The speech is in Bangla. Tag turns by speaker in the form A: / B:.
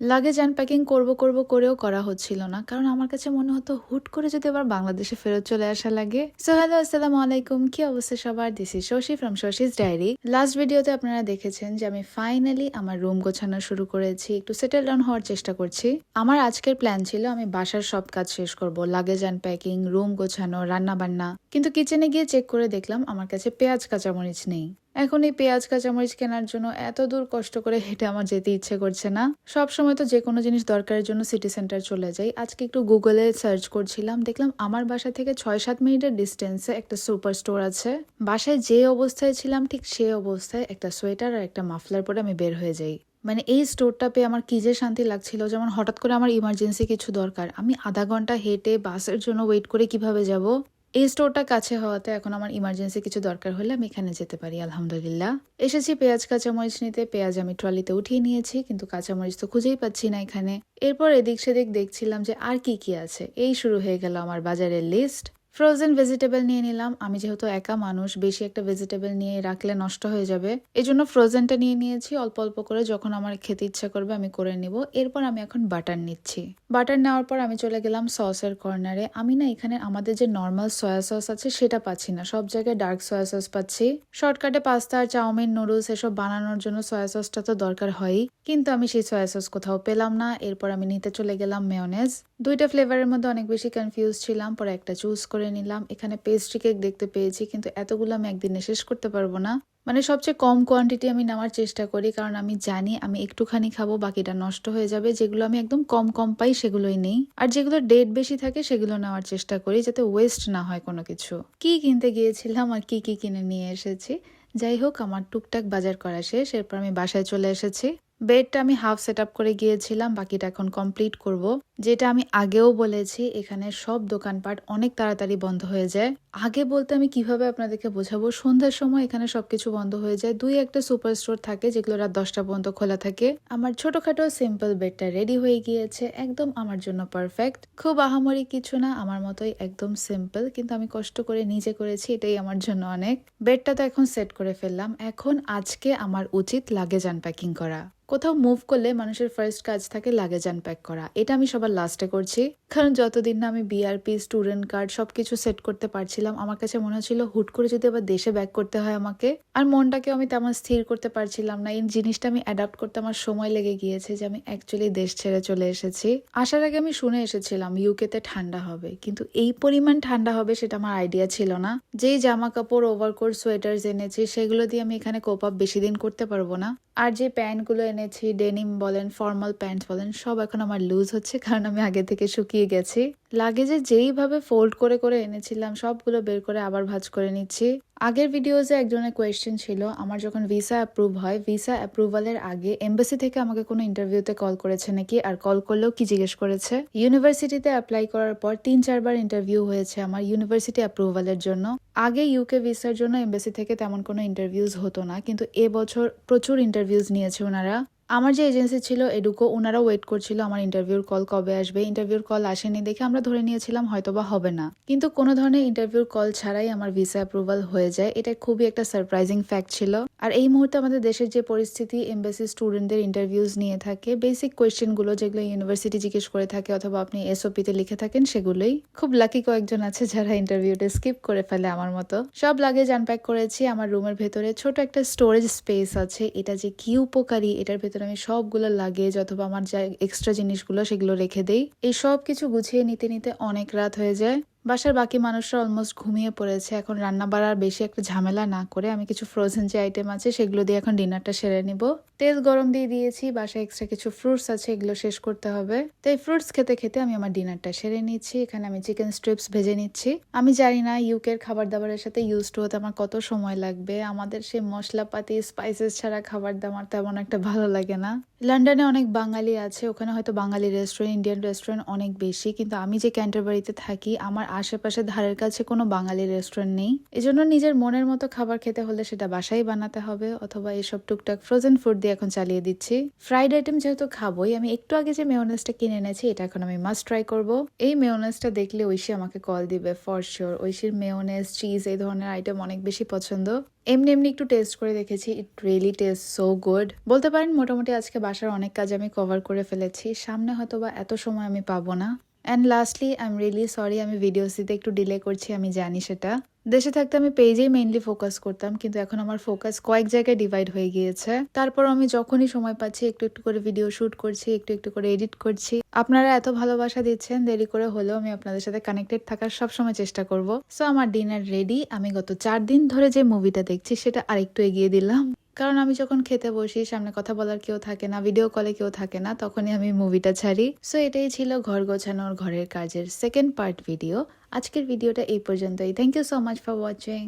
A: লাগেজ আনপ্যাকিং করব করব করেও করা হচ্ছিল না। কারণ আমার কাছে মনে হতো, হুট করে যদি আবার বাংলাদেশে ফেরত চলে আসা লাগে। সো হ্যালো আসসালামু আলাইকুম। কি অবস্থা সবার? This is Shashi from Shashi's diary last ভিডিওতে আপনারা দেখেছেন যে আমি ফাইনালি আমার রুম গোছানো শুরু করেছি। একটু সেটেল ডাউন হওয়ার চেষ্টা করছি। আমার আজকের প্ল্যান ছিল, আমি বাসার সব কাজ শেষ করব। লাগেজ আনপ্যাকিং রুম গোছানো রান্না বান্না কিন্তু কিচেনে গিয়ে চেক করে দেখলাম, আমার কাছে পেঁয়াজ, কাঁচামরিচ নেই। এখন এই পেঁয়াজ কাঁচামরিচ কেনার জন্য এত দূর কষ্ট করে হেঁটে আমার যেতে ইচ্ছে করছে না। সব সময় তো যে কোনো জিনিস দরকারের জন্য সিটি সেন্টার চলে যাই। আজকে একটু গুগলে সার্চ করছিলাম, দেখলাম আমার বাসা থেকে ছয় সাত মিনিটের ডিস্টেন্সে একটা সুপার স্টোর আছে। বাসায় যে অবস্থায় ছিলাম, ঠিক সেই অবস্থায় একটা সোয়েটার আর একটা মাফলার পরে আমি বের হয়ে যাই। মানে এই স্টোরটা পেয়ে আমার কি যে শান্তি লাগছিল, যেমন হঠাৎ করে আমার ইমার্জেন্সি কিছু দরকার, আমি আধা ঘণ্টা হেঁটে বাসের জন্য ওয়েট করে কীভাবে যাব? এই স্টোরটা কাছে হওয়াতে এখন আমার ইমার্জেন্সি কিছু দরকার হলে আমি এখানে যেতে পারি, আলহামদুলিল্লাহ। এসেছি পেঁয়াজ, কাঁচামরিচ নিতে, পেঁয়াজ আমি ট্রলিতে উঠিয়ে নিয়েছি, কিন্তু কাঁচামরিচ তো খুঁজেই পাচ্ছি না এখানে। এরপর এদিক সেদিক দেখছিলাম যে আর কি কি আছে। এই শুরু হয়ে গেল আমার বাজারের লিস্ট ফ্রোজেন ভেজিটেবল নিয়ে নিলাম। আমি যেহেতু একা মানুষ, বেশি একটা ভেজিটেবল নিয়ে রাখলে নষ্ট হয়ে যাবে। এই জন্য ফ্রোজেনটা নিয়ে নিয়েছি। অল্প অল্প করে যখন আমার খেতে ইচ্ছা করবে আমি করে নিব। এরপর আমি এখন বাটার নিচ্ছি। বাটার নেওয়ার পর আমি চলে গেলাম সসের কর্নারে আমি না এখানে আমাদের যে নর্মাল সয়া সস আছে সেটা পাচ্ছি না। সব জায়গায় ডার্ক সয়া সস পাচ্ছি। শর্টকাটে পাস্তা চাউমিন নুডলস এসব বানানোর জন্য সয়া সসটা তো দরকার হয়ই। কিন্তু আমি সেই সয়া সস কোথাও পেলাম না। এরপর আমি নিতে চলে গেলাম মেয়নেজ দুইটা ফ্লেভারের মধ্যে অনেক বেশি কনফিউজ ছিলাম। পরে একটা চুজ করে নিলাম। এখানে পেস্ট্রি কেক দেখতে পেয়েছি, কিন্তু এতগুলো আমি একদিনে শেষ করতে পারব না। মানে সবচেয়ে কম কোয়ান্টিটি আমি নেওয়ার চেষ্টা করি, কারণ আমি জানি আমি একটুখানি খাব, বাকিটা নষ্ট হয়ে যাবে। যেগুলো আমি একদম কম কম পাই সেগুলোই নেই। আর যেগুলো ডেট বেশি থাকে সেগুলো নেওয়ার চেষ্টা করি, যাতে ওয়েস্ট না হয় কোনো কিছু। কি কিনতে গিয়েছিলাম আর কি কি কিনে নিয়ে এসেছি? যাই হোক, আমার টুকটাক বাজার করা শেষ, এরপর আমি বাসায় চলে এসেছি। বেডটা আমি হাফ সেট করে গিয়েছিলাম, বাকিটা এখন কমপ্লিট করব। যেটা আমি আগেও বলেছি, এখানে সব দোকানপাট অনেক তাড়াতাড়ি বন্ধ হয়ে যায়। আগে বলতে আমি কীভাবে আপনাদেরকে বোঝাবো? সন্ধ্যার সময় এখানে সবকিছু বন্ধ হয়ে যায়। দুই একটা সুপার স্টোর থাকে যেগুলো রাত দশটা পর্যন্ত খোলা থাকে। আমার ছোটখাটো সিম্পল বেডটা রেডি হয়ে গিয়েছে। একদম আমার জন্য পারফেক্ট খুব আহামরি কিছু না, আমার মতোই একদম সিম্পল কিন্তু আমি কষ্ট করে নিজে করেছি, এটাই আমার জন্য অনেক। বেডটা তো এখন সেট করে ফেললাম। এখন আজকে আমার উচিত লাগেজ আনপ্যাকিং করা। কোথাও মুভ করলে মানুষের ফার্স্ট কাজ থাকে লাগেজ আনপ্যাক করা। এটা আমি সবার লাস্টে করছি। কারণ যতদিন না আমি বিআরপি স্টুডেন্ট কার্ড সবকিছু সেট করতে পারছিলাম আমার কাছে মনে হচ্ছিল হুট করে যদি আবার দেশে ব্যাক করতে হয় আমাকে। আর মনটাকেও আমি তেমন স্থির করতে পারছিলাম না। এই জিনিসটা আমি অ্যাডাপ্ট করতে আমার সময় লেগে গিয়েছে যে আমি অ্যাকচুয়ালি দেশ ছেড়ে চলে এসেছি। আসার আগে আমি শুনে এসেছিলাম ইউকেতে ঠান্ডা হবে। কিন্তু এই পরিমাণ ঠান্ডা হবে সেটা আমার আইডিয়া ছিল না। যেই জামা কাপড় ওভারকোট সোয়েটার এনেছি, সেগুলো দিয়ে আমি এখানে কোপ আপ বেশি দিন করতে পারব না। আর যে প্যান্টগুলো এনেছি, ডেনিম বলেন, ফর্মাল প্যান্ট বলেন, সব এখন আমার লুজ হচ্ছে কারণ আমি আগে থেকে শুকিয়ে গেছি। লাগেজে যেইভাবে ফোল্ড করে করে এনেছিলাম, সবগুলো বের করে আবার ভাজ করে নিচ্ছি। আগের ভিডিওতে একজনের কোয়েশ্চেন ছিল, আমার যখন ভিসা অ্যাপ্রুভ হয় ভিসা অ্যাপ্রুভালের আগে এম্বাসি থেকে আমাকে কোনো ইন্টারভিউতে কল করেছে নাকি? আর কল করলেও কি জিজ্ঞেস করেছে? ইউনিভার্সিটিতে অ্যাপ্লাই করার পর তিন, চারবার ইন্টারভিউ হয়েছে আমার ইউনিভার্সিটি অ্যাপ্রুভালের জন্য। আগে ইউকে ভিসার জন্য এম্বাসি থেকে তেমন কোনো ইন্টারভিউজ হতো না, কিন্তু এবছর প্রচুর ইন্টারভিউজ নিয়েছে ওনারা। আমার যে এজেন্সি ছিল, এডুকো ওনারা ওয়েট করছিল আমার ইন্টারভিউর কল কবে আসবে। ইন্টারভিউর কল আসেনি দেখে আমরা ধরে নিয়েছিলাম হয়তো বা হবে না। কিন্তু কোনো ধরনের ইন্টারভিউর কল ছাড়াই আমার ভিসা অ্যাপ্রুভাল হয়ে যায়। এটা খুবই একটা সারপ্রাইজিং ফ্যাক্ট ছিল। আর এই মুহূর্তে আমাদের দেশের যে পরিস্থিতি এমবাসি স্টুডেন্টদের ইন্টারভিউজ নিয়ে থাকে বেসিক কোয়েশ্চেনগুলো যেগুলো ইউনিভার্সিটি জিজ্ঞেস করে থাকে অথবা আপনি এসওপিতে লিখে থাকেন, সেগুলোই। খুব লাকি কয়েকজন আছে যারা ইন্টারভিউটা স্কিপ করে ফেলে আমার মতো। সব লাগেজ আনপ্যাক করেছি, আমার রুমের ভেতরে ছোট একটা স্টোরেজ স্পেস আছে। এটা যে কি উপকারী, এটার ভেতরে আমি সবগুলো লাগেজ অথবা আমার যা এক্সট্রা জিনিসগুলো সেগুলো রেখে দেই। এই সব কিছু গুছিয়ে নিতে নিতে অনেক রাত হয়ে যায়। বাসার বাকি মানুষরা অলমোস্ট ঘুমিয়ে পড়েছে। এখন রান্না বাড়ার বেশি একটা ঝামেলা না করে আমি কিছু ফ্রোজেন যে আইটেম আছে সেগুলো দিয়ে এখন ডিনারটা সেরে নিব। তেল গরম দিয়ে দিয়েছি, বাসায় এক্সট্রা কিছু ফ্রুটস আছে, এগুলো শেষ করতে হবে। তো এই ফ্রুটস খেতে খেতে আমি আমার ডিনারটা সেরে নিচ্ছি। এখানে আমি চিকেন স্ট্রিপস ভেজে নিচ্ছি। আমি জানি না ইউকের খাবার দাবারের সাথে ইউজ টু হতে আমার কত সময় লাগবে। আমাদের সেই মশলাপাতি স্পাইসেস ছাড়া খাবার দাবার তেমন একটা ভালো লাগে না। লন্ডনে অনেক বাঙালি আছে, ওখানে হয়তো বাঙালি রেস্টুরেন্ট ইন্ডিয়ান রেস্টুরেন্ট অনেক বেশি। কিন্তু আমি যে ক্যান্টারবাড়িতে থাকি, আমার আশেপাশে ধারের কাছে কোনো বাঙালি রেস্টুরেন্ট নেই। এজন্য নিজের মনের মতো খাবার খেতে হলে সেটা বাসায় বানাতে হবে, অথবা এসব টুকটাক ফ্রোজেন ফুড দিয়ে এখন চালিয়ে দিচ্ছি। ফ্রাইড আইটেম যেহেতু খাবোই, আমি একটু আগে যে মেয়োনেজটা কিনে এনেছি, এটা এখন আমি মাস্ট ট্রাই করব। এই মেয়োনেজটা দেখলে ঐশী আমাকে কল দিবে ফর শিওর ঐশীর মেয়োনেজ চিজ এই ধরনের আইটেম অনেক বেশি পছন্দ। এমনি এমনি একটু টেস্ট করে দেখেছি it really taste so good বলতে পারেন, মোটামুটি আজকে বাসার অনেক কাজ আমি কভার করে ফেলেছি, সামনে হয়তো বা এত সময় আমি পাবো না। And lastly I am really sorry আমি ভিডিওস দিতে একটু ডিলে করছি, আমি জানি সেটা। দেশে থাকতে আমি পেজেই মেইনলি ফোকাস করতাম, কিন্তু এখন আমার ফোকাস কয়েক জায়গায় ডিভাইড হয়ে গিয়েছে। তারপর আমি যখনই সময় পাচ্ছি, একটু একটু করে ভিডিও শুট করছি, একটু একটু করে এডিট করছি। আপনারা এত ভালোবাসা দিচ্ছেন, দেরি করে হলেও আমি আপনাদের সাথে কানেক্টেড থাকার সবসময় চেষ্টা করব। সো আমার ডিনার রেডি আমি গত চার দিন ধরে যে মুভিটা দেখছি, সেটা আরেকটু এগিয়ে দিলাম। কারণ আমি যখন খেতে বসি, সামনে কথা বলার কেউ থাকে না ভিডিও কলে কেউ থাকে না, তখনই আমি মুভিটা ছাড়ি। সো এটাই ছিল ঘর গোছানোর ঘরের কাজের সেকেন্ড পার্ট ভিডিও আজকের ভিডিওটা এই পর্যন্তই। Thank you so much for watching